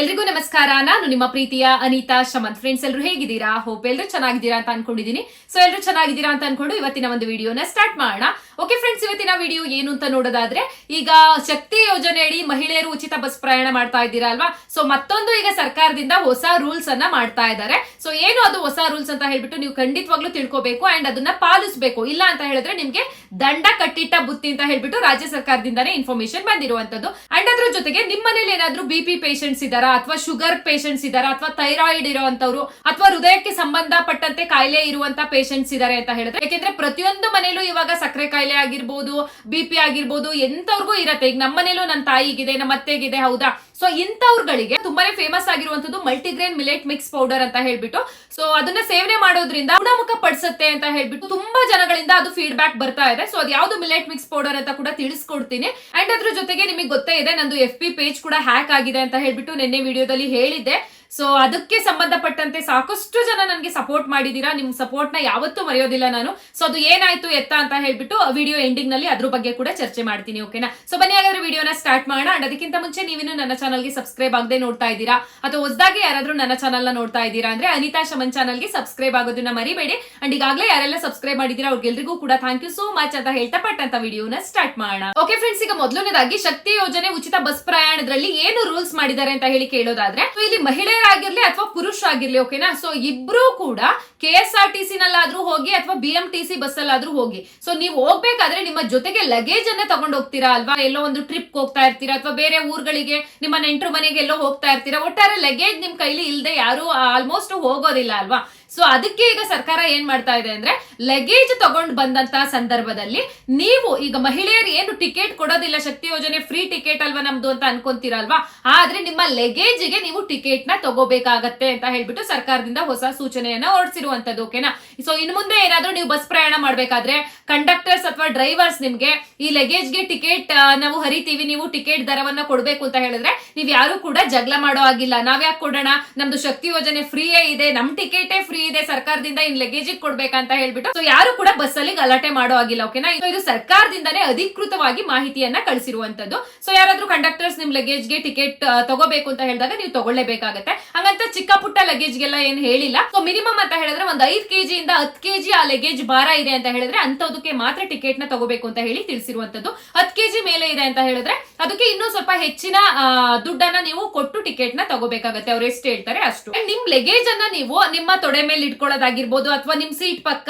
ಎಲ್ರಿಗೂ ನಮಸ್ಕಾರ. ನಾನು ನಿಮ್ಮ ಪ್ರೀತಿಯ ಅನಿತಾ ಶಮಂತ್ ಫ್ರೆಂಡ್ಸ್ ಎಲ್ಲರೂ ಹೇಗಿದ್ದೀರಾ? ಹೋಪ್ ಎಲ್ಲರೂ ಚೆನ್ನಾಗಿದ್ದೀರಾ ಅಂತ ಅನ್ಕೊಂಡಿದ್ದೀನಿ. ಸೊ ಎಲ್ಲರೂ ಚೆನ್ನಾಗಿದ್ದೀರಾ ಅಂತ ಅನ್ಕೊಂಡು ಇವತ್ತಿನ ಒಂದು ವಿಡಿಯೋನ ಸ್ಟಾರ್ಟ್ ಮಾಡೋಣ. ಓಕೆ ಫ್ರೆಂಡ್ಸ್ ಇವತ್ತಿನ ವಿಡಿಯೋ ಏನು ಅಂತ ನೋಡೋದಾದ್ರೆ, ಈಗ ಶಕ್ತಿ ಯೋಜನೆ ಅಡಿ ಮಹಿಳೆಯರು ಉಚಿತ ಬಸ್ ಪ್ರಯಾಣ ಮಾಡ್ತಾ ಇದ್ದೀರಾ ಅಲ್ವಾ? ಸೊ ಮತ್ತೊಂದು ಈಗ ಸರ್ಕಾರದಿಂದ ಹೊಸ ರೂಲ್ಸ್ ಅನ್ನ ಮಾಡ್ತಾ ಇದ್ದಾರೆ. ಸೊ ಏನು ಅದು ಹೊಸ ರೂಲ್ಸ್ ಅಂತ ಹೇಳ್ಬಿಟ್ಟು ನೀವು ಖಂಡಿತವಾಗ್ಲೂ ತಿಳ್ಕೊಬೇಕು ಅಂಡ್ ಅದನ್ನ ಪಾಲಿಸಬೇಕು. ಇಲ್ಲ ಅಂತ ಹೇಳಿದ್ರೆ ನಿಮ್ಗೆ ದಂಡ ಕಟ್ಟಿಟ್ಟ ಬುತ್ತಿ ಅಂತ ಹೇಳ್ಬಿಟ್ಟು ರಾಜ್ಯ ಸರ್ಕಾರದಿಂದಾನೇ ಇನ್ಫಾರ್ಮೇಶನ್ ಬಂದಿರುವಂತದ್ದು ಅಂಡ್ ಅದ್ರ ಜೊತೆಗೆ ನಿಮ್ಮ ಮನೇಲಿ ಏನಾದ್ರೂ ಬಿ ಪಿ ಪೇಷಂಟ್ಸ್ ಇದಾರಾ ಅಥವಾ ಶುಗರ್ ಪೇಷಂಟ್ಸ್ ಇದ್ದಾರಾ? ಅಥವಾ ಥೈರಾಯ್ಡ್ ಇರುವಂತವ್ರು ಅಥವಾ ಹೃದಯಕ್ಕೆ ಸಂಬಂಧಪಟ್ಟಂತೆ ಕಾಯಿಲೆ ಇರುವಂತ ಪೇಷಂಟ್ಸ್ ಇದಾರೆ ಅಂತ ಹೇಳಿದ್ರೆ ಯಾಕೆಂದ್ರೆ ಪ್ರತಿಯೊಂದು ಮನೇಲೂ ಇವಾಗ ಸಕ್ಕರೆ ಕಾಯಿಲೆ ಆಗಿರ್ಬೋದು ಬಿ ಪಿ ಆಗಿರ್ಬೋದು ಎಂತವ್ರಿಗೂ ಇರತ್ತೆ. ಈಗ ನಮ್ಮ ಮನೇಲೂ ನನ್ನ ತಾಯಿಗಿದೆ ನಮ್ಮ ಅತ್ತೆಗಿದೆ ಹೌದಾ? ಸೊ ಇಂಥವ್ರುಗಳಿಗೆ ತುಂಬಾನೇ ಫೇಮಸ್ ಆಗಿರುವಂತದ್ದು ಮಲ್ಟಿಗ್ರೇನ್ ಮಿಲೆಟ್ ಮಿಕ್ಸ್ ಪೌಡರ್ ಅಂತ ಹೇಳ್ಬಿಟ್ಟು. ಸೊ ಅದನ್ನ ಸೇವನೆ ಮಾಡೋದ್ರಿಂದ ಗುಣಮುಖ ಪಡಿಸುತ್ತೆ ಅಂತ ಹೇಳ್ಬಿಟ್ಟು ತುಂಬಾ ಜನಗಳಿಂದ ಅದು ಫೀಡ್ಬ್ಯಾಕ್ ಬರ್ತಾ ಇದೆ. ಸೊ ಅದು ಯಾವ್ದು ಮಿಲೆಟ್ ಮಿಕ್ಸ್ ಪೌಡರ್ ಅಂತ ಕೂಡ ತಿಳಿಸ್ಕೊಡ್ತೀನಿ. ಅಂಡ್ ಅದ್ರ ಜೊತೆಗೆ ನಿಮಗೆ ಗೊತ್ತೇ ಇದೆ, ನಂದು ಎಫ್ ಪಿ ಪೇಜ್ ಕೂಡ ಹ್ಯಾಕ್ ಆಗಿದೆ ಅಂತ ಹೇಳ್ಬಿಟ್ಟು ನಿನ್ನೆ ವಿಡಿಯೋದಲ್ಲಿ ಹೇಳಿದ್ದೆ. ಸೊ ಅದಕ್ಕೆ ಸಂಬಂಧಪಟ್ಟಂತೆ ಸಾಕಷ್ಟು ಜನ ನನಗೆ ಸಪೋರ್ಟ್ ಮಾಡಿದೀರಾ, ನಿಮ್ ಸಪೋರ್ಟ್ನ ಯಾವತ್ತೂ ಮರೆಯೋದಿಲ್ಲ ನಾನು. ಸೊ ಅದು ಏನಾಯ್ತು ಎತ್ತ ಅಂತ ಹೇಳ್ಬಿಟ್ಟು ವಿಡಿಯೋ ಎಂಡಿಂಗ್ನಲ್ಲಿ ಅದ್ರ ಬಗ್ಗೆ ಕೂಡ ಚರ್ಚೆ ಮಾಡ್ತೀನಿ ಓಕೆನಾ ಸೊ ಬನ್ನಿ ಹಾಗಾದ್ರೆ ವಿಡಿಯೋನ ಸ್ಟಾರ್ಟ್ ಮಾಡೋಣ. ಅಂಡ್ ಅದಕ್ಕಿಂತ ಮುಂಚೆ ನೀವೇನು ನನ್ನ ಚಾನಲ್ಗೆ ಸಬ್ಸ್ಕ್ರೈಬ್ ಆಗದೆ ನೋಡ್ತಾ ಇದ್ದೀರಾ? ಅಥವಾ ಹೊಸದಾಗಿ ಯಾರಾದ್ರೂ ನನ್ನ ಚಾನಲ್ನ ನೋಡ್ತಾ ಇದ್ದೀರಾ ಅಂದ್ರೆ ಅನಿತಾ ಶಮನ್ ಚಾನಲ್ಗೆ ಸಬ್ಸ್ಕ್ರೈಬ್ ಆಗೋದನ್ನ ಮರಿಬೇಡಿ. ಅಂಡ್ ಈಗಾಗಲೇ ಯಾರೆಲ್ಲ ಸಬ್ಸ್ಕ್ರೈಬ್ ಮಾಡಿದೀರಾ ಅವ್ರಿಗೆಲ್ರಿಗೂ ಕೂಡ ಥ್ಯಾಂಕ್ ಯು ಸೋ ಮಚ್ ಅಂತ ಹೇಳ್ತಾ ಪಟ್ಟಂತ ವಿಡಿಯೋನ ಸ್ಟಾರ್ಟ್ ಮಾಡೋಣ. ಓಕೆ ಫ್ರೆಂಡ್ಸ್ ಈಗ ಮೊದಲನೇದಾಗಿ ಶಕ್ತಿ ಯೋಜನೆ ಉಚಿತ ಬಸ್ ಪ್ರಯಾಣದಲ್ಲಿ ಏನು ರೂಲ್ಸ್ ಮಾಡಿದ್ದಾರೆ ಅಂತ ಹೇಳಿ ಕೇಳೋದಾದ್ರೆ so ಇಲ್ಲಿ ಮಹಿಳೆಯರಾಗಿರ್ಲಿ ಅಥವಾ ಪುರುಷರಾಗಿರ್ಲಿ ಓಕೆನಾ ಸೊ ಇಬ್ರು ಕೂಡ K S R T C ನಲ್ಲಾದ್ರೂ ಹೋಗಿ ಅಥವಾ B M T C bus ಅಲ್ಲಾದ್ರೂ ಹೋಗಿ. ಸೊ ನೀವು ಹೋಗ್ಬೇಕಾದ್ರೆ ನಿಮ್ಮ ಜೊತೆಗೆ ಲಗೇಜ್ ಅನ್ನ ತಗೊಂಡು ಹೋಗ್ತೀರಾ ಅಲ್ವಾ? ಎಲ್ಲೋ ಒಂದು ಟ್ರಿಪ್ ಹೋಗ್ತಾ ಇರ್ತೀರಾ ಅಥವಾ ಬೇರೆ ಊರುಗಳಿಗೆ, ನಿಮ್ಮ ನೆಂಟರು ಮನೆಗೆ ಎಲ್ಲೋ ಹೋಗ್ತಾ ಇರ್ತೀರಾ? ಒಟ್ಟಾರೆ ಲಗೇಜ್ ನಿಮ್ ಕೈಲಿ ಇಲ್ಲದೆ ಯಾರು ಆಲ್ಮೋಸ್ಟ್ ಹೋಗೋದಿಲ್ಲ ಅಲ್ವಾ? ಸೊ ಅದಕ್ಕೆ ಈಗ ಸರ್ಕಾರ ಏನ್ ಮಾಡ್ತಾ ಇದೆ ಅಂದ್ರೆ ಲಗೇಜ್ ತಗೊಂಡ್ ಬಂದಂತ ಸಂದರ್ಭದಲ್ಲಿ ನೀವು ಈಗ ಮಹಿಳೆಯರು ಏನು ಟಿಕೆಟ್ ಕೊಡೋದಿಲ್ಲ, ಶಕ್ತಿ ಯೋಜನೆ ಫ್ರೀ ಟಿಕೆಟ್ ಅಲ್ವಾ ನಮ್ದು ಅಂತ ಅನ್ಕೊಂತೀರಲ್ವಾ? ಆದ್ರೆ ನಿಮ್ಮ ಲಗೇಜ್ಗೆ ನೀವು ಟಿಕೆಟ್ನ ತಗೋಬೇಕಾಗತ್ತೆ ಅಂತ ಹೇಳ್ಬಿಟ್ಟು ಸರ್ಕಾರದಿಂದ ಹೊಸ ಸೂಚನೆಯನ್ನ ಹೊರಡಿಸಿರುವಂತದ್ದು ಓಕೆನಾ ಸೊ ಇನ್ ಮುಂದೆ ಏನಾದ್ರೂ ನೀವು ಬಸ್ ಪ್ರಯಾಣ ಮಾಡ್ಬೇಕಾದ್ರೆ ಕಂಡಕ್ಟರ್ಸ್ ಅಥವಾ ಡ್ರೈವರ್ಸ್ ನಿಮ್ಗೆ ಈ ಲಗೇಜ್ಗೆ ಟಿಕೆಟ್ ನಾವು ಹರಿತೀವಿ, ನೀವು ಟಿಕೆಟ್ ದರವನ್ನ ಕೊಡ್ಬೇಕು ಅಂತ ಹೇಳಿದ್ರೆ ನೀವ್ ಯಾರು ಕೂಡ ಜಗಳ ಮಾಡೋ ಆಗಿಲ್ಲ ನಾವ್ಯಾಕೆ ಕೊಡೋಣ? ನಮ್ದು ಶಕ್ತಿ ಯೋಜನೆ ಫ್ರೀಯೇ ಇದೆ, ನಮ್ ಟಿಕೆಟೇ ಫ್ರೀ ಇದೆ, ಸರ್ಕಾರದಿಂದ ಇನ್ ಲಗೇಜ್ ಕೊಡ್ಬೇಕಂತ ಹೇಳ್ಬಿಟ್ಟು ಸೊ ಯಾರು ಕೂಡ ಬಸ್ ಅಲ್ಲಿ ಗಲಾಟೆ ಮಾಡೋ ಆಗಿಲ್ಲ ಓಕೆನಾ ಇದು ಸರ್ಕಾರದಿಂದಾನೇ ಅಧಿಕೃತವಾಗಿ ಮಾಹಿತಿಯನ್ನ ಕಳಿಸಿರುವಂತದ್ದು. ಸೊ ಯಾರಾದ್ರೂ ಕಂಡಕ್ಟರ್ಸ್ ನಿಮ್ ಲಗೇಜ್ಗೆ ಟಿಕೆಟ್ ತಗೋಬೇಕು ಅಂತ ಹೇಳಿದಾಗ ನೀವು ತಗೊಳ್ಳೇಬೇಕಾಗತ್ತೆ. ಹಂಗಂತ ಚಿಕ್ಕ ಪುಟ್ಟ ಲಗೇಜ್ ಗೆಲ್ಲ ಏನ್ ಹೇಳಿಲ್ಲ. ಸೊ ಮಿನಿಮಮ್ ಅಂತ ಹೇಳಿದ್ರೆ ಒಂದ್ ಐದ್ ಕೆಜಿ ಇಂದ ಹತ್ ಕೆಜಿ ಆ ಲಗೇಜ್ ಭಾರ ಇದೆ ಅಂತ ಹೇಳಿದ್ರೆ ಅಂತದಕ್ಕೆ ಮಾತ್ರ ಟಿಕೆಟ್ನ ತಗೋಬೇಕು ಅಂತ ಹೇಳಿ ತಿಳಿಸಿರುವಂತದ್ದು. ಹತ್ ಕೆಜಿ ಮೇಲೆ ಇದೆ ಅಂತ ಹೇಳಿದ್ರೆ ಅದಕ್ಕೆ ಇನ್ನೂ ಸ್ವಲ್ಪ ಹೆಚ್ಚಿನ ದುಡ್ಡನ್ನ ನೀವು ಕೊಟ್ಟು ಟಿಕೆಟ್ನ ತಗೋಬೇಕಾಗತ್ತೆ. ಅವ್ರು ಎಷ್ಟು ಹೇಳ್ತಾರೆ ಅಷ್ಟು. ನಿಮ್ ಲಗೇಜ್ ಅನ್ನ ನೀವು ನಿಮ್ಮ ತೊಡೆ ಮೇಲೆ ಇಟ್ಕೊಳ್ಳೋದಾಗಿರ್ಬೋದು ಅಥವಾ ನಿಮ್ ಸೀಟ್ ಪಕ್ಕ